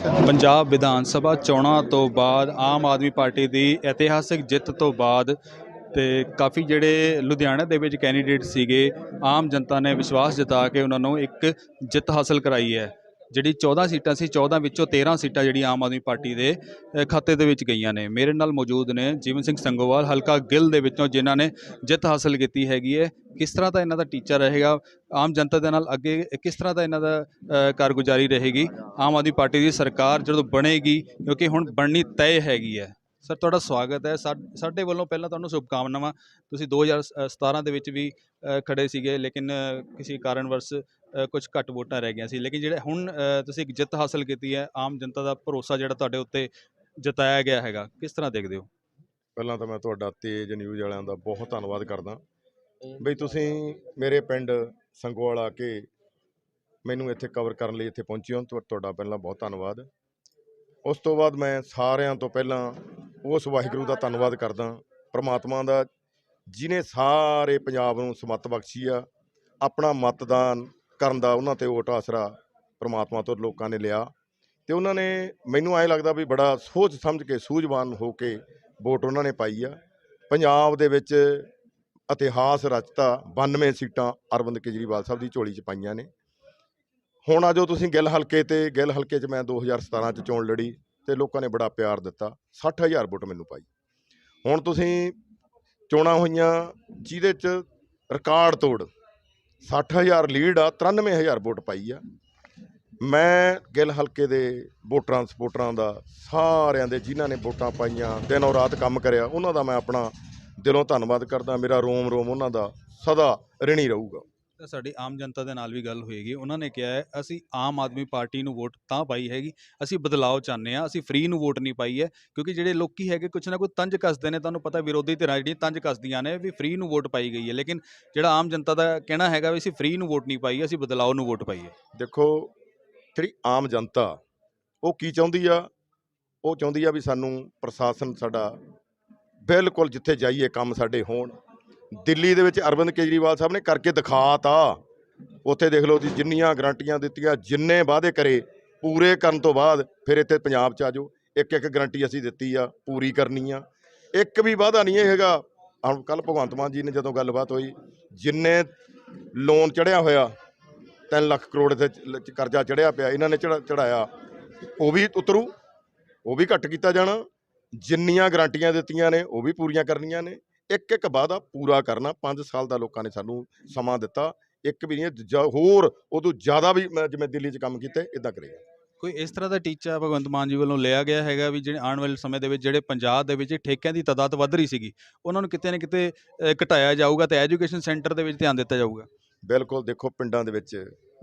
ਪੰਜਾਬ ਵਿਧਾਨ ਸਭਾ ਚੋਣਾਂ ਤੋਂ ਬਾਅਦ ਆਮ ਆਦਮੀ ਪਾਰਟੀ ਦੀ ਇਤਿਹਾਸਿਕ ਜਿੱਤ ਤੋਂ ਬਾਅਦ ਤੇ ਕਾਫੀ ਜਿਹੜੇ ਲੁਧਿਆਣਾ ਦੇ ਵਿੱਚ ਕੈਂਡੀਡੇਟ ਸੀਗੇ, ਆਮ ਜਨਤਾ ਨੇ ਵਿਸ਼ਵਾਸ ਜਤਾ ਕੇ ਉਹਨਾਂ ਨੂੰ ਇੱਕ ਜਿੱਤ ਹਾਸਲ ਕਰਾਈ ਹੈ। ਜਿਹੜੀ 14 ਸੀਟਾਂ ਸੀ 14 ਵਿੱਚੋਂ 13 ਸੀਟਾਂ ਜਿਹੜੀ ਆਮ ਆਦਮੀ ਪਾਰਟੀ ਦੇ ਖਾਤੇ ਦੇ ਵਿੱਚ ਗਈਆਂ ਨੇ। ਮੇਰੇ ਨਾਲ ਮੌਜੂਦ ਨੇ ਜੀਵਨ ਸਿੰਘ ਸੰਗੋਵਾਲ, ਹਲਕਾ ਗਿੱਲ ਦੇ ਵਿੱਚੋਂ, ਜਿਨ੍ਹਾਂ ਨੇ ਜਿੱਤ ਹਾਸਲ ਕੀਤੀ ਹੈਗੀ ਹੈ। ਕਿਸ ਤਰ੍ਹਾਂ ਦਾ ਇਹਨਾਂ ਦਾ ਟੀਚਾ ਰਹੇਗਾ? ਆਮ ਜਨਤਾ ਦੇ ਨਾਲ ਅੱਗੇ ਕਿਸ ਤਰ੍ਹਾਂ ਦਾ ਇਹਨਾਂ ਦਾ ਕਾਰਗੁਜ਼ਾਰੀ ਰਹੇਗੀ? ਆਮ ਆਦਮੀ ਪਾਰਟੀ ਦੀ ਸਰਕਾਰ ਜਦੋਂ ਬਣੇਗੀ, ਕਿਉਂਕਿ ਹੁਣ ਬਣਨੀ ਤੈਅ ਹੈਗੀ ਹੈ। ਸਰ ਤੁਹਾਡਾ ਸਵਾਗਤ ਹੈ। ਸਾ- ਸਾਡੇ ਵੱਲੋਂ ਪਹਿਲਾਂ ਤੁਹਾਨੂੰ ਸ਼ੁਭਕਾਮਨਾਵਾਂ। ਤੁਸੀਂ 2017 ਦੇ ਵਿੱਚ ਵੀ ਖੜੇ ਸੀਗੇ ਲੇਕਿਨ ਕਿਸੇ ਕਾਰਨਵਰਸ ਕੁਝ ਘੱਟ ਵੋਟਾਂ ਰਹਿ ਗਈਆਂ ਸੀ। ਲੇਕਿਨ ਜਿਹੜੇ ਹੁਣ ਤੁਸੀਂ ਇੱਕ ਜਿੱਤ ਹਾਸਲ ਕੀਤੀ ਹੈ ਆਮ ਜਨਤਾ ਦਾ ਭਰੋਸਾ ਜਿਹੜਾ ਤੁਹਾਡੇ ਉੱਤੇ ਜਤਾਇਆ ਗਿਆ ਹੈਗਾ ਕਿਸ ਤਰ੍ਹਾਂ ਦੇਖਦੇ ਹੋ? ਪਹਿਲਾਂ ਤਾਂ ਮੈਂ ਤੁਹਾਡਾ ਤੇਜ ਨਿਊਜ਼ ਵਾਲਿਆਂ ਦਾ ਬਹੁਤ ਧੰਨਵਾਦ ਕਰਦਾ। ਬਈ ਤੁਸੀਂ ਮੇਰੇ ਪਿੰਡ ਸੰਗੋਵਾਲ ਆ ਕੇ ਮੈਨੂੰ ਇੱਥੇ ਕਵਰ ਕਰਨ ਲਈ ਇੱਥੇ ਪਹੁੰਚੇ ਹੋ। ਤੁਹਾ- ਤੁਹਾਡਾ ਪਹਿਲਾਂ ਬਹੁਤ ਧੰਨਵਾਦ। ਉਸ ਤੋਂ ਬਾਅਦ ਮੈਂ ਸਾਰਿਆਂ ਤੋਂ ਪਹਿਲਾਂ ਉਸ ਵਾਹਿਗੁਰੂ ਦਾ ਧੰਨਵਾਦ ਕਰਦਾ ਪ੍ਰਮਾਤਮਾ ਦਾ ਜਿਨੇ ਸਾਰੇ ਪੰਜਾਬ ਨੂੰ ਸਮੱਤ ਬਖਸ਼ੀ ਆ, ਆਪਣਾ ਮਤਦਾਨ ਕਰਨ ਦਾ ਉਹਨਾਂ ਤੇ ਓਟ ਆਸਰਾ ਪ੍ਰਮਾਤਮਾ ਤੋਂ ਲੋਕਾਂ ਨੇ ਲਿਆ ਤੇ ਉਹਨਾਂ ਨੇ ਮੈਨੂੰ ਐਂ ਲੱਗਦਾ ਵੀ ਬੜਾ ਸੋਚ ਸਮਝ ਕੇ ਸੂਝਵਾਨ ਹੋ ਕੇ ਵੋਟ ਉਹਨਾਂ ਨੇ ਪਾਈ ਆ। ਪੰਜਾਬ ਦੇ ਵਿੱਚ ਇਤਿਹਾਸ ਰਚਤਾ 92 ਸੀਟਾਂ ਅਰਵਿੰਦ ਕੇਜਰੀਵਾਲ ਸਾਹਿਬ ਦੀ ਝੋਲੀ 'ਚ ਪਾਈਆਂ ਨੇ। ਹੁਣ ਆ ਜੋ ਤੁਸੀਂ ਗਿੱਲ ਹਲਕੇ ਤੇ, ਗਿੱਲ ਹਲਕੇ 'ਚ ਮੈਂ 2017 'ਚ ਚੋਣ ਲੜੀ। ਤੇ ਲੋਕਾਂ ਨੇ ਬੜਾ ਪਿਆਰ ਦਿੱਤਾ। 60000 ਵੋਟ ਮੈਨੂੰ ਪਾਈ। ਹੁਣ ਤੁਸੀਂ ਚੋਣਾਂ ਹੋਈਆਂ, ਜਿਹਦੇ 'ਚ ਰਿਕਾਰਡ ਤੋੜ 60000 ਲੀਡ ਆ 93000 ਵੋਟ ਪਾਈ ਆ। ਮੈਂ ਗਿੱਲ ਹਲਕੇ ਦੇ ਵੋਟਰਾਂ ਸਪੋਰਟਰਾਂ ਦਾ, ਸਾਰਿਆਂ ਦੇ ਜਿਨ੍ਹਾਂ ਨੇ ਵੋਟਾਂ ਪਾਈਆਂ, ਦਿਨੋਂ ਰਾਤ ਕੰਮ ਕਰਿਆ, ਉਹਨਾਂ ਦਾ ਮੈਂ ਆਪਣਾ ਦਿਲੋਂ ਧੰਨਵਾਦ ਕਰਦਾ। ਮੇਰਾ ਰੋਮ ਰੋਮ ਉਹਨਾਂ ਦਾ ਸਦਾ ਰਿਣੀ ਰਹੂਗਾ। ਸਾਡੀ ਆਮ ਜਨਤਾ ਦੇ ਨਾਲ ਵੀ ਗੱਲ ਹੋਏਗੀ। ਉਹਨਾਂ ਨੇ ਕਿਹਾ ਹੈ, ਅਸੀਂ ਆਮ ਆਦਮੀ ਪਾਰਟੀ ਨੂੰ ਵੋਟ ਤਾਂ ਪਾਈ ਹੈਗੀ, ਅਸੀਂ ਬਦਲਾਅ ਚਾਹੁੰਦੇ ਆ ਅਸੀਂ ਫ੍ਰੀ ਨੂੰ ਵੋਟ ਨਹੀਂ ਪਾਈ ਹੈ, ਕਿਉਂਕਿ ਜਿਹੜੇ ਲੋਕੀ ਹੈਗੇ ਕੁਛ ਨਾ ਕੁਛ ਤੰਜ ਕੱਸਦੇ ਨੇ, ਤੁਹਾਨੂੰ ਪਤਾ ਵਿਰੋਧੀ ਧਿਰਾਂ ਜਿਹੜੀਆਂ ਤੰਜ ਕੱਸਦੀਆਂ ਨੇ, ਵੀ ਫ੍ਰੀ ਨੂੰ ਵੋਟ ਪਾਈ ਗਈ ਹੈ, ਲੇਕਿਨ ਜਿਹੜਾ ਆਮ ਜਨਤਾ ਦਾ ਕਹਿਣਾ ਹੈਗਾ ਵੀ ਅਸੀਂ ਫ੍ਰੀ ਨੂੰ ਵੋਟ ਨਹੀਂ ਪਾਈ, ਅਸੀਂ ਬਦਲਾਅ ਨੂੰ ਵੋਟ ਪਾਈ ਹੈ। ਦੇਖੋ, ਜਿਹੜੀ ਆਮ ਜਨਤਾ, ਉਹ ਕੀ ਚਾਹੁੰਦੀ ਆ? ਉਹ ਚਾਹੁੰਦੀ ਆ ਵੀ ਸਾਨੂੰ ਪ੍ਰਸ਼ਾਸਨ ਸਾਡਾ ਬਿਲਕੁਲ ਜਿੱਥੇ ਜਾਈਏ ਕੰਮ ਸਾਡੇ ਹੋਣ। ਦਿੱਲੀ ਦੇ ਵਿੱਚ ਅਰਵਿੰਦ ਕੇਜਰੀਵਾਲ ਸਾਹਿਬ ਨੇ ਕਰਕੇ ਦਿਖਾਤਾ। ਉੱਥੇ ਦੇਖ ਲਓ ਜੀ, ਜਿੰਨੀਆਂ ਗਰੰਟੀਆਂ ਦਿੱਤੀਆਂ, ਜਿੰਨੇ ਵਾਅਦੇ ਕਰੇ, ਪੂਰੇ ਕਰਨ ਤੋਂ ਬਾਅਦ ਫਿਰ ਇੱਥੇ ਪੰਜਾਬ 'ਚ ਆ ਜਾਓ। ਇੱਕ ਇੱਕ ਗਰੰਟੀ ਅਸੀਂ ਦਿੱਤੀ ਆ, ਪੂਰੀ ਕਰਨੀ ਆ। ਇੱਕ ਵੀ ਵਾਅਦਾ ਨਹੀਂ ਇਹ ਹੈਗਾ। ਹੁਣ ਕੱਲ ਭਗਵੰਤ ਮਾਨ ਜੀ ਨੇ ਜਦੋਂ ਗੱਲਬਾਤ ਹੋਈ, ਜਿੰਨੇ ਲੋਨ ਚੜਿਆ ਹੋਇਆ 3 ਲੱਖ ਕਰੋੜ ਦੇ ਕਰਜ਼ਾ ਚੜਿਆ ਪਿਆ, ਇਹਨਾਂ ਨੇ ਚੜਾਇਆ ਉਹ ਵੀ ਉਤਰੂ, ਉਹ ਵੀ ਘੱਟ ਕੀਤਾ ਜਾਣਾ। ਜਿੰਨੀਆਂ ਗਰੰਟੀਆਂ ਦਿੱਤੀਆਂ ਨੇ, ਉਹ ਵੀ ਪੂਰੀਆਂ ਕਰਨੀਆਂ ਨੇ। ਇੱਕ ਇੱਕ ਵਾਅਦਾ ਪੂਰਾ ਕਰਨਾ 5 ਸਾਲ ਦਾ ਲੋਕਾਂ ਨੇ ਸਾਨੂੰ ਸਮਾਂ ਦਿੱਤਾ। ਇੱਕ ਵੀ ਨਹੀਂ ਹੋਰ ਉਦੋਂ ਜ਼ਿਆਦਾ ਵੀ ਜਿਵੇਂ ਦਿੱਲੀ 'ਚ ਕੰਮ ਕੀਤੇ ਇਦਾਂ ਕਰੇਗਾ ਕੋਈ ਇਸ ਤਰ੍ਹਾਂ ਦਾ ਟੀਚਾ ਭਗਵੰਤ ਮਾਨ ਜੀ ਵੱਲੋਂ ਲਿਆ ਗਿਆ ਹੈਗਾ ਵੀ ਜਿਹੜੇ ਆਉਣ ਵਾਲੇ ਸਮੇਂ ਦੇ ਵਿੱਚ ਜਿਹੜੇ ਪੰਜਾਬ ਦੇ ਵਿੱਚ ਠੇਕਿਆਂ ਦੀ ਤਾਦਾਦ ਵੱਧ ਰਹੀ ਸੀਗੀ ਉਹਨਾਂ ਨੂੰ ਕਿਤੇ ਨਾ ਕਿਤੇ ਘਟਾਇਆ ਜਾਊਗਾ ਤੇ ਐਜੂਕੇਸ਼ਨ ਸੈਂਟਰ ਦੇ ਵਿੱਚ ਧਿਆਨ ਦਿੱਤਾ ਜਾਊਗਾ? ਬਿਲਕੁਲ ਦੇਖੋ ਪਿੰਡਾਂ ਦੇ ਵਿੱਚ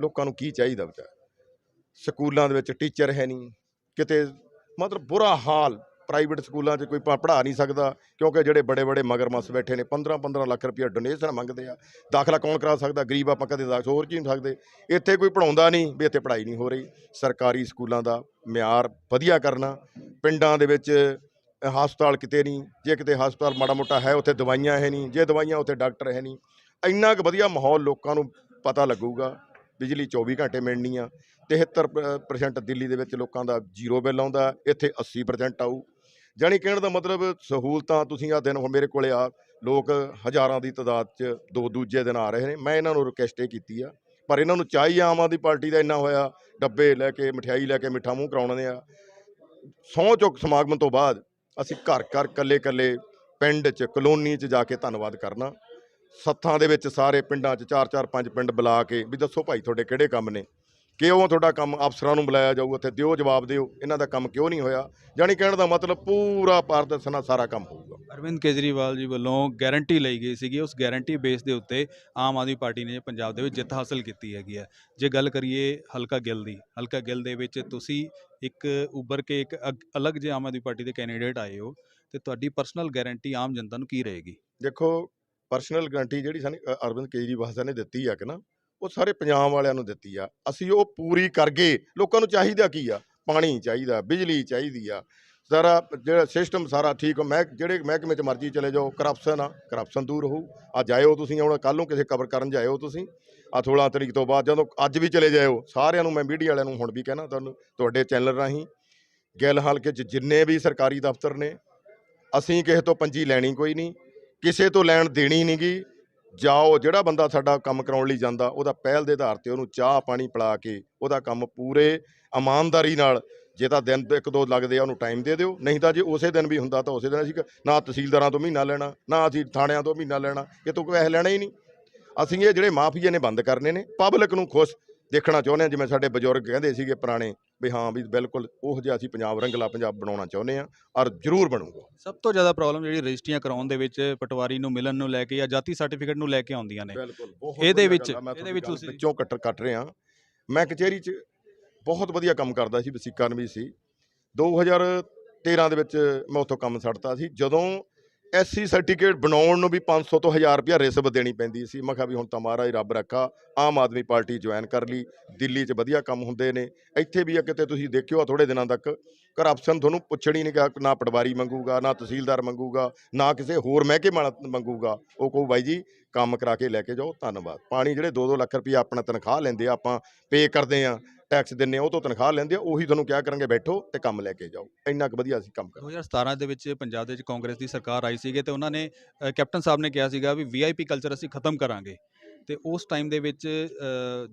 ਲੋਕਾਂ ਨੂੰ ਕੀ ਚਾਹੀਦਾ ਵਿਚਾਰ? ਸਕੂਲਾਂ ਦੇ ਵਿੱਚ ਟੀਚਰ ਹੈ ਨਹੀਂ ਕਿਤੇ ਮਤਲਬ ਬੁਰਾ ਹਾਲ ਪ੍ਰਾਈਵੇਟ ਸਕੂਲਾਂ 'ਚ ਕੋਈ ਪੜ੍ਹਾ ਨਹੀਂ ਸਕਦਾ, ਕਿਉਂਕਿ ਜਿਹੜੇ ਬੜੇ ਬੜੇ ਮਗਰਮੱਛ ਬੈਠੇ ਨੇ 15 15 ਲੱਖ ਰੁਪਏ ਡੋਨੇਸ਼ਨ ਮੰਗਦੇ ਆ। ਦਾਖਲਾ ਕੌਣ ਕਰਾ ਸਕਦਾ? ਗਰੀਬ ਆਪਾਂ ਕਦੇ ਦਾਖਲ ਹੋਰ ਕੀ ਨਹੀਂ ਸਕਦੇ। ਇੱਥੇ ਕੋਈ ਪੜਾਉਂਦਾ ਨਹੀਂ ਵੀ ਇੱਥੇ ਪੜ੍ਹਾਈ ਨਹੀਂ ਹੋ ਰਹੀ। ਸਰਕਾਰੀ ਸਕੂਲਾਂ ਦਾ ਮਿਆਰ ਵਧੀਆ ਕਰਨਾ। ਪਿੰਡਾਂ ਦੇ ਵਿੱਚ ਹਸਪਤਾਲ ਕਿਤੇ ਨਹੀਂ। ਜੇ ਕਿਤੇ ਹਸਪਤਾਲ ਮਾੜਾ ਮੋਟਾ ਹੈ, ਉੱਥੇ ਦਵਾਈਆਂ ਹੈ ਨਹੀਂ। ਜੇ ਦਵਾਈਆਂ, ਉੱਥੇ ਡਾਕਟਰ ਹੈ ਨਹੀਂ। ਇੰਨਾ ਕੁ ਵਧੀਆ ਮਾਹੌਲ ਲੋਕਾਂ ਨੂੰ ਪਤਾ ਲੱਗੂਗਾ। ਬਿਜਲੀ 24 ਘੰਟੇ ਮਿਲਣੀ ਆ। 73% ਦਿੱਲੀ ਦੇ ਵਿੱਚ ਲੋਕਾਂ ਦਾ ਜ਼ੀਰੋ ਬਿੱਲ ਆਉਂਦਾ। ਇੱਥੇ 80% ਆਊ। ਜਾਣੀ ਕਹਿਣ ਦਾ ਮਤਲਬ ਸਹੂਲਤਾਂ ਤੁਸੀਂ ਆ ਦਿਨ ਹੁਣ ਮੇਰੇ ਕੋਲੇ ਆ, ਲੋਕ ਹਜ਼ਾਰਾਂ ਦੀ ਤਾਦਾਦ 'ਚ ਦੋ ਦੂਜੇ ਦਿਨ ਆ ਰਹੇ ਨੇ, ਮੈਂ ਇਹਨਾਂ ਨੂੰ ਰਿਕਵੈਸਟ ਇਹ ਕੀਤੀ ਆ, ਪਰ ਇਹਨਾਂ ਨੂੰ ਚਾਹੀ ਆਮ ਆਦਮੀ ਪਾਰਟੀ ਦਾ ਇੰਨਾ ਹੋਇਆ, ਡੱਬੇ ਲੈ ਕੇ, ਮਠਿਆਈ ਲੈ ਕੇ, ਮਿੱਠਾ ਮੂੰਹ ਕਰਾਉਣੇ ਆ। ਸਹੁੰ ਚੁੱਕ ਸਮਾਗਮ ਤੋਂ ਬਾਅਦ ਅਸੀਂ ਘਰ ਘਰ ਕੱਲੇ ਕੱਲੇ ਪਿੰਡ 'ਚ, ਕਲੋਨੀ 'ਚ ਜਾ ਕੇ ਧੰਨਵਾਦ ਕਰਨਾ। ਸੱਥਾਂ ਦੇ ਵਿੱਚ ਸਾਰੇ ਪਿੰਡਾਂ 'ਚ ਚਾਰ ਚਾਰ ਪੰਜ ਪਿੰਡ ਬੁਲਾ ਕੇ ਵੀ ਦੱਸੋ ਭਾਈ ਤੁਹਾਡੇ ਕਿਹੜੇ ਕੰਮ ਨੇ? ਕਿਉਂ ਤੁਹਾਡਾ ਕੰਮ ਅਫਸਰਾਂ ਨੂੰ ਬੁਲਾਇਆ ਜਾਊ ਉੱਥੇ ਦਿਓ ਜਵਾਬ ਦਿਓ ਇਹਨਾਂ ਦਾ ਕੰਮ ਕਿਉਂ ਨਹੀਂ ਹੋਇਆ? ਜਾਣੀ ਕਹਿਣ ਦਾ ਮਤਲਬ ਪੂਰਾ ਪਾਰਦਰਸ਼ਨਾ ਸਾਰਾ ਕੰਮ ਹੋਊਗਾ। ਅਰਵਿੰਦ ਕੇਜਰੀਵਾਲ ਜੀ ਵੱਲੋਂ ਗਾਰੰਟੀ ਲਈ ਗਈ ਸੀਗੀ ਉਸ ਗਾਰੰਟੀ ਬੇਸ ਦੇ ਉੱਤੇ ਆਮ ਆਦਮੀ ਪਾਰਟੀ ਨੇ ਪੰਜਾਬ ਦੇ ਵਿੱਚ ਜਿੱਤ ਹਾਸਲ ਕੀਤੀ ਹੈਗੀ ਹੈ। ਜੇ ਗੱਲ ਕਰੀਏ ਹਲਕਾ ਗਿੱਲ ਦੀ ਹਲਕਾ ਗਿੱਲ ਦੇ ਵਿੱਚ ਤੁਸੀਂ ਇੱਕ ਉੱਭਰ ਕੇ ਇੱਕ ਅਲੱਗ ਜਿਹੇ ਆਮ ਆਦਮੀ ਪਾਰਟੀ ਦੇ ਕੈਂਡੀਡੇਟ ਆਏ ਹੋ ਤੇ ਤੁਹਾਡੀ ਪਰਸਨਲ ਗਾਰੰਟੀ ਆਮ ਜਨਤਾ ਨੂੰ ਕੀ ਰਹੇਗੀ? ਦੇਖੋ ਪਰਸਨਲ ਗਰੰਟੀ ਜਿਹੜੀ ਸਾਨੂੰ ਅਰਵਿੰਦ ਕੇਜਰੀਵਾਲ ਸਾਹਿਬ ਨੇ ਦਿੱਤੀ ਆ ਕਿ ਨਾ ਉਹ ਸਾਰੇ ਪੰਜਾਬ ਵਾਲਿਆਂ ਨੂੰ ਦਿੱਤੀ ਆ। ਅਸੀਂ ਉਹ ਪੂਰੀ ਕਰ ਗਏ ਲੋਕਾਂ ਨੂੰ ਚਾਹੀਦਾ ਕੀ ਆ? ਪਾਣੀ ਚਾਹੀਦਾ, ਬਿਜਲੀ ਚਾਹੀਦੀ ਆ। ਸਾਰਾ ਜਿਹੜਾ ਸਿਸਟਮ ਸਾਰਾ ਠੀਕ, ਮੈਂ ਜਿਹੜੇ ਮਹਿਕਮੇ 'ਚ ਮਰਜ਼ੀ ਚਲੇ ਜਾਓ ਕਰਪਸ਼ਨ ਆ ਕਰਪਸ਼ਨ ਦੂਰ ਹੋਊ। ਅੱਜ ਆਇਓ ਤੁਸੀਂ, ਹੁਣ ਕੱਲ ਨੂੰ ਕਿਸੇ ਕਵਰ ਕਰਨ ਜਾਇਓ ਤੁਸੀਂ। ਆ 16 ਤਰੀਕ ਤੋਂ ਬਾਅਦ ਜਦੋਂ ਅੱਜ ਵੀ ਚਲੇ ਜਾਇਓ, ਸਾਰਿਆਂ ਨੂੰ, ਮੈਂ ਮੀਡੀਆ ਵਾਲਿਆਂ ਨੂੰ ਹੁਣ ਵੀ ਕਹਿਣਾ ਤੁਹਾਨੂੰ, ਤੁਹਾਡੇ ਚੈਨਲ ਰਾਹੀਂ, ਗਿੱਲ ਹਲਕੇ 'ਚ ਜਿੰਨੇ ਵੀ ਸਰਕਾਰੀ ਦਫ਼ਤਰ ਨੇ, ਅਸੀਂ ਕਿਸੇ ਤੋਂ ਪੰਜੀ ਲੈਣੀ ਕੋਈ ਨਹੀਂ, ਕਿਸੇ ਤੋਂ ਲੈਣ ਦੇਣੀ ਨਹੀਂਗੀ ਜਾਓ, ਜਿਹੜਾ ਬੰਦਾ ਸਾਡਾ ਕੰਮ ਕਰਾਉਣ ਲਈ ਜਾਂਦਾ, ਉਹਦਾ ਪਹਿਲ ਦੇ ਆਧਾਰ ਤੇ ਉਹਨੂੰ ਚਾਹ ਪਾਣੀ ਪਿਲਾ ਕੇ ਉਹਦਾ ਕੰਮ ਪੂਰੇ ਇਮਾਨਦਾਰੀ ਨਾਲ, ਜੇ ਤਾਂ ਦਿਨ ਇੱਕ ਦੋ ਲੱਗਦੇ ਆ, ਉਹਨੂੰ ਟਾਈਮ ਦੇ ਦਿਓ, ਨਹੀਂ ਤਾਂ ਜੇ ਉਸੇ ਦਿਨ ਵੀ ਹੁੰਦਾ ਤਾਂ ਉਸੇ ਦਿਨ ਅਸੀਂ ਕ- ਨਾ ਤਹਿਸੀਲਦਾਰਾਂ ਤੋਂ ਮਹੀਨਾ ਲੈਣਾ, ਨਾ ਅਸੀਂ ਥਾਣਿਆਂ ਤੋਂ ਮਹੀਨਾ ਲੈਣਾ, ਇਹ ਤੋਂ ਪੈਸੇ ਲੈਣਾ ਹੀ ਨਹੀਂ। ਅਸੀਂ ਇਹ ਜਿਹੜੇ ਮਾਫੀਏ ਨੇ ਬੰਦ ਕਰਨੇ ਨੇ ਪਬਲਿਕ ਨੂੰ ਖੁਸ਼ ਦੇਖਣਾ ਚਾਹੁੰਦੇ ਹਾਂ, ਜਿਵੇਂ ਸਾਡੇ ਬਜ਼ੁਰਗ ਕਹਿੰਦੇ ਸੀਗੇ ਪੁਰਾਣੇ ਵੀ ਹਾਂ ਵੀ ਬਿਲਕੁਲ ਉਹ ਜਿਹਾ ਅਸੀਂ ਪੰਜਾਬ ਰੰਗਲਾ ਪੰਜਾਬ ਬਣਾਉਣਾ ਚਾਹੁੰਦੇ ਹਾਂ ਔਰ ਜ਼ਰੂਰ ਬਣੂਗਾ। ਸਭ ਤੋਂ ਜ਼ਿਆਦਾ ਪ੍ਰੋਬਲਮ ਜਿਹੜੀ ਰਜਿਸਟਰੀਆਂ ਕਰਾਉਣ ਦੇ ਵਿੱਚ ਪਟਵਾਰੀ ਨੂੰ ਮਿਲਣ ਨੂੰ ਲੈ ਕੇ ਜਾਂ ਜਾਤੀ ਸਰਟੀਫਿਕੇਟ ਨੂੰ ਲੈ ਕੇ ਆਉਂਦੀਆਂ ਨੇ। ਬਿਲਕੁਲ ਬਹੁਤ ਇਹਦੇ ਵਿੱਚ- ਆ, ਇਹਦੇ ਵਿੱਚ ਤੁਸੀਂ- ਵਿੱਚੋਂ ਕੱਟ ਕੱਟ ਰਿਹਾ। ਮੈਂ ਕਚਹਿਰੀ 'ਚ ਬਹੁਤ ਵਧੀਆ ਕੰਮ ਕਰਦਾ ਸੀ ਵਸੀਕਾ ਵੀ ਸੀ। 2013 ਦੇ ਵਿੱਚ ਮੈਂ ਉੱਥੋਂ ਕੰਮ ਛੱਡਤਾ ਸੀ। ਜਦੋਂ ਐਸਸੀ ਸਰਟੀਫਿਕੇਟ ਬਣਾਉਣ ਨੂੰ ਵੀ 500 ਤੋਂ 1000 ਰੁਪਇਆ ਰਿਸ਼ਵਤ ਦੇਣੀ ਪੈਂਦੀ ਸੀ। ਮੈਂ ਕਿਹਾ ਵੀ ਹੁਣ ਤਾਂ ਮਹਾਰਾਜ ਰੱਬ ਰੱਖਾ, ਆਮ ਆਦਮੀ ਪਾਰਟੀ ਜੁਆਇਨ ਕਰ ਲਈ, ਦਿੱਲੀ 'ਚ ਵਧੀਆ ਕੰਮ ਹੁੰਦੇ ਨੇ। ਇੱਥੇ ਵੀ ਆ ਕਿਤੇ ਤੁਸੀਂ ਦੇਖਿਓ ਆ ਥੋੜੇ ਦਿਨਾਂ ਤੱਕ ਕਰਪਸ਼ਨ ਤੁਹਾਨੂੰ ਪੁੱਛਣੀ ਨਹੀਂ ਗਾ ਨਾ ਪਟਵਾਰੀ ਮੰਗੂਗਾ, ਨਾ ਤਹਿਸੀਲਦਾਰ ਮੰਗੂਗਾ, ਨਾ ਕਿਸੇ ਹੋਰ ਮਹਿਕੇ ਵਾਲਾ ਮੰਗੂਗਾ। ਉਹ ਕਹੂ, ਬਾਈ ਜੀ, ਕੰਮ ਕਰਾ ਕੇ ਲੈ ਕੇ ਜਾਓ, ਧੰਨਵਾਦ। ਪਾਣੀ ਜਿਹੜੇ 2-2 ਲੱਖ ਰੁਪਏ ਆਪਣਾ ਤਨਖਾਹ ਲੈਂਦੇ ਆ, ਆਪਾਂ ਪੇ ਕਰਦੇ ਆ ਟੈਕਸ ਦਿੰਨੇ ਆ ਉਹ ਤੋਂ ਤਨਖਾਹ ਲੈਂਦੇ ਆ ਉਹੀ ਤੁਹਾਨੂੰ ਕਿਹਾ ਕਰਾਂਗੇ ਬੈਠੋ ਤੇ ਕੰਮ ਲੈ ਕੇ ਜਾਓ। ਇੰਨਾ ਕੁ ਵਧੀਆ ਅਸੀਂ ਕੰਮ ਕਰ 2017 ਦੇ ਵਿੱਚ ਪੰਜਾਬ ਦੇ ਵਿੱਚ ਕਾਂਗਰਸ ਦੀ ਸਰਕਾਰ ਆਈ ਸੀਗੀ ਤੇ ਉਹਨਾਂ ਨੇ ਕੈਪਟਨ ਸਾਹਿਬ ਨੇ ਕਿਹਾ ਸੀਗਾ ਵੀ ਵੀਆਈਪੀ ਕਲਚਰ ਅਸੀਂ ਖਤਮ ਕਰਾਂਗੇ। ਤੇ ਉਸ ਟਾਈਮ ਦੇ ਵਿੱਚ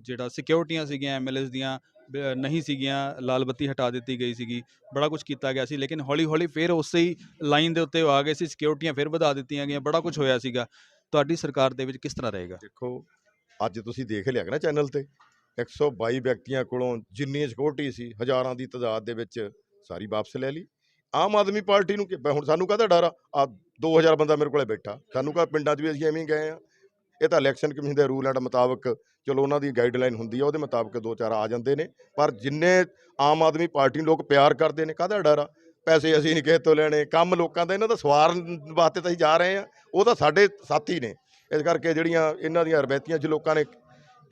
ਜਿਹੜਾ ਸਿਕਿਉਰਿਟੀਆਂ ਸੀਗੀਆਂ ਐਮਐਲਏਸ ਦੀਆਂ ਨਹੀਂ ਸੀਗੀਆਂ ਲਾਲ ਬੱਤੀ ਹਟਾ ਦਿੱਤੀ ਗਈ ਸੀਗੀ ਬੜਾ ਕੁਝ ਕੀਤਾ ਗਿਆ ਸੀ ਲੇਕਿਨ ਹੌਲੀ ਹੌਲੀ ਫਿਰ ਉਸੇ ਹੀ ਲਾਈਨ ਦੇ ਉੱਤੇ ਆ ਗਏ ਸੀ ਸਿਕਿਉਰਿਟੀਆਂ ਫਿਰ ਵਧਾ ਦਿੱਤੀਆਂ ਗਈਆਂ ਬੜਾ ਕੁਝ ਹੋਇਆ ਸੀਗਾ। ਤੁਹਾਡੀ ਸਰਕਾਰ ਦੇ ਵਿੱਚ ਕਿਸ ਤਰ੍ਹਾਂ ਰਹੇਗਾ? ਦੇਖੋ ਅੱਜ ਤੁਸੀਂ ਦੇਖ ਲਿਆ ਨਾ ਚੈਨਲ ਤੇ। 122 ਵਿਅਕਤੀਆਂ ਕੋਲੋਂ ਜਿੰਨੀ ਸਿਕਿਉਰਿਟੀ ਸੀ, ਹਜ਼ਾਰਾਂ ਦੀ ਤਾਦਾਦ ਦੇ ਵਿੱਚ ਸਾਰੀ ਵਾਪਸ ਲੈ ਲਈ। ਆਮ ਆਦਮੀ ਪਾਰਟੀ ਨੂੰ ਕੀ- ਹੁਣ ਸਾਨੂੰ ਕਾਹਦਾ ਡਰ ਆ? ਆ 2000 ਬੰਦਾ ਮੇਰੇ ਕੋਲੇ ਬੈਠਾ। ਸਾਨੂੰ ਕਾ ਪਿੰਡਾਂ 'ਚ ਵੀ ਅਸੀਂ ਐਵੇਂ ਗਏ ਆ। ਇਹ ਤਾਂ ਇਲੈਕਸ਼ਨ ਕਮਿਸ਼ਨ ਦੇ ਰੂਲ ਐਂਡ ਮੁਤਾਬਕ ਚਲੋ ਉਹਨਾਂ ਦੀ ਗਾਈਡਲਾਈਨ ਹੁੰਦੀ ਆ, ਉਹਦੇ ਮੁਤਾਬਕ ਦੋ ਚਾਰ ਆ ਜਾਂਦੇ ਨੇ। ਪਰ ਜਿੰਨੇ ਆਮ ਆਦਮੀ ਪਾਰਟੀ ਨੂੰ ਲੋਕ ਪਿਆਰ ਕਰਦੇ ਨੇ, ਕਾਹਦਾ ਡਰ ਆ? ਪੈਸੇ ਅਸੀਂ ਨਹੀਂ ਕਿਸੇ ਤੋਂ ਲੈਣੇ, ਕੰਮ ਲੋਕਾਂ ਦਾ, ਇਹਨਾਂ ਦਾ ਸਵਾਰਨ ਵਾਸਤੇ ਤਾਂ ਅਸੀਂ ਜਾ ਰਹੇ ਆ। ਉਹ ਤਾਂ ਸਾਡੇ ਸਾਥੀ ਨੇ। ਇਸ ਕਰਕੇ ਜਿਹੜੀਆਂ ਇਹਨਾਂ ਦੀਆਂ ਰਵੈਤੀਆਂ 'ਚ ਲੋਕਾਂ ਨੇ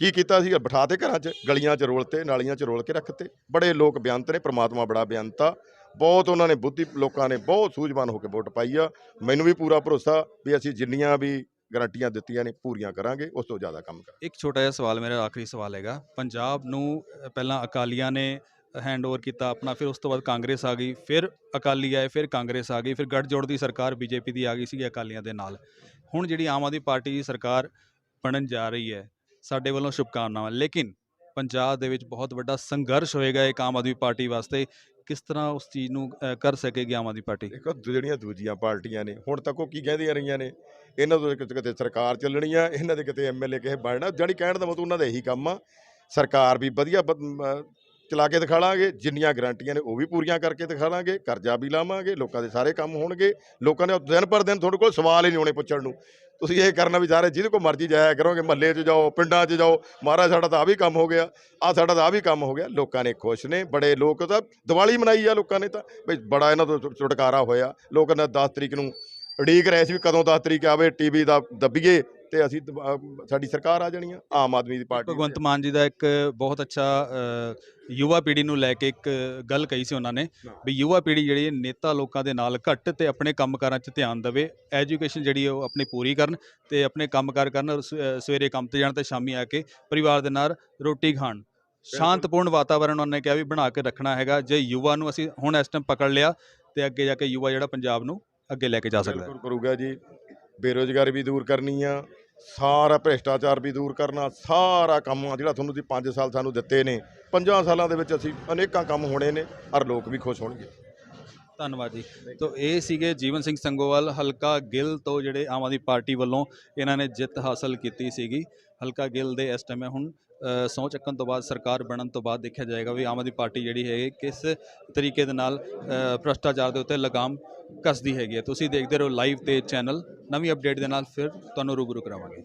ਕੀ ਕੀਤਾ ਸੀ ਬਿਠਾ ਤੇ ਘਰਾਂ 'ਚ, ਗਲੀਆਂ 'ਚ ਰੋਲਤੇ, ਨਾਲੀਆਂ 'ਚ ਰੋਲ ਕੇ ਰੱਖਤੇ। ਬੜੇ ਲੋਕ ਬਿਆੰਤ ਨੇ, ਪ੍ਰਮਾਤਮਾ ਬੜਾ ਬਿਆੰਤਾ ਬਹੁਤ ਉਹਨਾਂ ਨੇ ਬੁੱਧੀ, ਲੋਕਾਂ ਨੇ ਬਹੁਤ ਸੂਝਵਾਨ ਹੋ ਕੇ ਵੋਟ ਪਾਈ ਆ। ਮੈਨੂੰ ਵੀ ਪੂਰਾ ਭਰੋਸਾ ਵੀ ਅਸੀਂ ਜਿੰਨੀਆਂ ਵੀ ਗਰੰਟੀਆਂ ਦਿੱਤੀਆਂ ਨੇ, ਪੂਰੀਆਂ ਕਰਾਂਗੇ, ਉਸ ਤੋਂ ਜ਼ਿਆਦਾ ਕੰਮ ਕਰਾਂਗੇ। ਇੱਕ ਛੋਟਾ ਜਿਹਾ ਸਵਾਲ, ਮੇਰਾ ਆਖਰੀ ਸਵਾਲ ਹੈਗਾ। ਪੰਜਾਬ ਨੂੰ ਪਹਿਲਾਂ ਅਕਾਲੀਆਂ ਨੇ ਹੈਂਡਓਵਰ ਕੀਤਾ ਆਪਣਾ, ਫਿਰ ਉਸ ਤੋਂ ਬਾਅਦ ਕਾਂਗਰਸ ਆ ਗਈ, ਫਿਰ ਅਕਾਲੀ ਆਏ, ਫਿਰ ਕਾਂਗਰਸ ਆ ਗਈ, ਫਿਰ ਗੱਠਜੋੜ ਦੀ ਸਰਕਾਰ ਬੀਜੇਪੀ ਦੀ ਆ ਗਈ ਸੀ ਅਕਾਲੀਆਂ ਦੇ ਨਾਲ। ਹੁਣ ਜਿਹੜੀ ਆਮ ਆਦਮੀ ਪਾਰਟੀ ਦੀ ਸਰਕਾਰ ਬਣਨ ਜਾ ਰਹੀ ਹੈ ਸਾਡੇ ਵੱਲੋਂ ਸ਼ੁਭਕਾਮਨਾਵਾਂ। ਲੇਕਿਨ ਪੰਜਾਬ ਦੇ ਵਿੱਚ ਬਹੁਤ ਵੱਡਾ ਸੰਘਰਸ਼ ਹੋਏਗਾ ਇੱਕ ਆਮ ਆਦਮੀ ਪਾਰਟੀ ਵਾਸਤੇ। ਕਿਸ ਤਰ੍ਹਾਂ ਉਸ ਚੀਜ਼ ਨੂੰ ਕਰ ਸਕੇਗੀ ਆਮ ਆਦਮੀ ਪਾਰਟੀ? ਦੇਖੋ, ਦੂ- ਜਿਹੜੀਆਂ ਦੂਜੀਆਂ ਪਾਰਟੀਆਂ ਨੇ, ਹੁਣ ਤੱਕ ਉਹ ਕੀ ਕਹਿੰਦੀਆਂ ਰਹੀਆਂ ਨੇ? ਇਹਨਾਂ ਤੋਂ ਕਿਤੇ ਕਿਤੇ ਸਰਕਾਰ ਚੱਲਣੀ ਆ, ਇਹਨਾਂ ਦੇ ਕਿਤੇ ਐਮਐਲਏ ਕਿਸੇ ਬਣਨਾ, ਜਾਣੀ ਕਹਿਣ ਦਾ ਮਤਲਬ ਉਹਨਾਂ ਦਾ ਇਹੀ ਕੰਮ ਆ। ਸਰਕਾਰ ਵੀ ਵਧੀਆ ਚਲਾ ਕੇ ਦਿਖਾ ਲਾਂਗੇ ਜਿੰਨੀਆਂ ਗਰੰਟੀਆਂ ਨੇ ਉਹ ਵੀ ਪੂਰੀਆਂ ਕਰਕੇ ਦਿਖਾ ਲਾਂਗੇ ਕਰਜ਼ਾ ਵੀ ਲਾਵਾਂਗੇ, ਲੋਕਾਂ ਦੇ ਸਾਰੇ ਕੰਮ ਹੋਣਗੇ। ਲੋਕਾਂ ਨੇ ਦਿਨ ਪਰ ਦਿਨ ਤੁਹਾਡੇ ਕੋਲ ਸਵਾਲ ਹੀ ਨਹੀਂ ਹੋਣੇ ਪੁੱਛਣ ਨੂੰ। ਤੁਸੀਂ ਇਹ ਕਰਨਾ ਵੀ ਸਾਰੇ ਜਿਹਦੇ ਕੋਲ ਮਰਜ਼ੀ ਜਾਇਆ ਕਰੋਗੇ ਮਹੱਲੇ 'ਚ ਜਾਓ, ਪਿੰਡਾਂ 'ਚ ਜਾਓ, ਮਹਾਰਾਜ ਸਾਡਾ ਤਾਂ ਆ ਵੀ ਕੰਮ ਹੋ ਗਿਆ ਆ ਸਾਡਾ ਤਾਂ ਆ ਵੀ ਕੰਮ ਹੋ ਗਿਆ, ਲੋਕਾਂ ਨੇ ਖੁਸ਼ ਨੇ, ਬੜੇ ਲੋਕ ਤਾਂ ਦੀਵਾਲੀ ਮਨਾਈ ਆ ਲੋਕਾਂ ਨੇ ਤਾਂ, ਬਈ ਬੜਾ ਇਹਨਾਂ ਤੋਂ ਛੁਟਕਾਰਾ ਹੋਇਆ, ਲੋਕਾਂ ਨੇ 10 ਤਰੀਕ ਨੂੰ ਉਡੀਕ ਰਹੇ ਸੀ ਵੀ ਕਦੋਂ 10 ਤਰੀਕ ਆਵੇ, ਟੀਵੀ ਦਾ ਦੱਬੀਏ ਤੇ ਅਸੀਂ ਦ- ਅਹ ਸਾਡੀ ਸਰਕਾਰ ਆ ਜਾਣੀ ਆ ਆਮ ਆਦਮੀ ਦੀ ਪਾਰਟੀ ਭਗਵੰਤ ਮਾਨ ਜੀ ਦਾ ਇੱਕ ਬਹੁਤ ਅੱਛਾ ਅ, ਯੁਵਾ ਪੀੜ੍ਹੀ ਨੂੰ ਲੈ ਕੇ ਇੱਕ ਗੱਲ ਕਹੀ ਸੀ ਉਹਨਾਂ ਨੇ ਵੀ ਯੁਵਾ ਪੀੜ੍ਹੀ ਜਿਹੜੀ ਹੈ ਨੇਤਾ ਲੋਕਾਂ ਦੇ ਨਾਲ ਘੱਟ ਤੇ ਆਪਣੇ ਕੰਮਕਾਰਾਂ 'ਚ ਧਿਆਨ ਦੇਵੇ ਐਜੂਕੇਸ਼ਨ ਜਿਹੜੀ ਹੈ ਉਹ ਆਪਣੀ ਪੂਰੀ ਕਰਨ ਤੇ ਆਪਣੇ ਕੰਮਕਾਰ ਕਰਨ ਔਰ ਸ- ਅ, ਸਵੇਰੇ ਕੰਮ ਤੇ ਜਾਣ ਤੇ ਸ਼ਾਮੀ ਆ ਕੇ ਪਰਿਵਾਰ ਦੇ ਨਾਲ ਰੋਟੀ ਖਾਣ। ਸ਼ਾਂਤਪੂਰਨ ਵਾਤਾਵਰਣ ਉਹਨਾਂ ਨੇ ਕਿਹਾ ਵੀ ਬਣਾ ਕੇ ਰੱਖਣਾ ਹੈਗਾ ਜੇ ਯੁਵਾ ਨੂੰ ਅਸੀਂ ਹੁਣ ਇਸ ਟਾਈਮ ਪਕੜ ਲਿਆ ਤੇ ਅੱਗੇ ਜਾ ਕੇ ਯੁਵਾ ਜਿਹੜਾ ਪੰਜਾਬ ਨੂੰ ਅੱਗੇ ਲੈ ਕੇ ਜਾ ਸਕਦਾ ਹੈ। ਬਿਲਕੁਲ ਕਰੂਗਾ ਜੀ ਬੇਰੋਜ਼ਗਾਰੀ ਵੀ ਦੂਰ ਕਰਨੀ ਆ ਸਾਰਾ ਭ੍ਰਿਸ਼ਟਾਚਾਰ ਵੀ ਦੂਰ ਕਰਨਾ, ਸਾਰਾ ਕੰਮ ਆ ਜਿਹੜਾ ਤੁਹਾਨੂੰ ਤੁਸੀਂ 5 ਸਾਲ ਸਾਨੂੰ ਦਿੱਤੇ ਨੇ 5 ਸਾਲਾਂ ਦੇ ਵਿੱਚ ਅਸੀਂ ਅਨੇਕਾਂ ਕੰਮ ਹੋਣੇ ਨੇ ਔਰ ਲੋਕ ਵੀ ਖੁਸ਼ ਹੋਣਗੇ। ਧੰਨਵਾਦ ਜੀ। ਤੋਂ ਇਹ ਸੀਗੇ ਜੀਵਨ ਸਿੰਘ ਸੰਗੋਵਾਲ ਹਲਕਾ ਗਿੱਲ ਤੋਂ ਜਿਹੜੇ ਆਮ ਆਦਮੀ ਪਾਰਟੀ ਵੱਲੋਂ ਇਹਨਾਂ ਨੇ ਜਿੱਤ ਹਾਸਲ ਕੀਤੀ ਸੀਗੀ। ਹਲਕਾ ਗਿੱਲ ਦੇ ਇਸ ਟਾਈਮ ਹੁਣ ਅ, ਸਹੁੰ ਚੱਕਣ ਤੋਂ ਬਾਅਦ ਸਰਕਾਰ ਬਣਨ ਤੋਂ ਬਾਅਦ ਦੇਖਿਆ ਜਾਏਗਾ ਵੀ ਆਮ ਆਦਮੀ ਪਾਰਟੀ ਜਿਹੜੀ ਹੈ ਕਿਸ ਤਰੀਕੇ ਦੇ ਨਾਲ ਅ, ਭ੍ਰਸ਼ਟਾਚਾਰ ਦੇ ਉੱਤੇ ਲਗਾਮ ਕੱਸਦੀ ਹੈਗੀ ਹੈ। ਤੁਸੀਂ ਦੇਖਦੇ ਰਹੋ ਲਾਈਵ ਤੇ ਚੈਨਲ ਨਵੀਂ ਅਪਡੇਟ ਦੇ ਨਾਲ ਫਿਰ ਤੁਹਾਨੂੰ ਰੂਬਰੂ ਕਰਾਵਾਂਗੇ।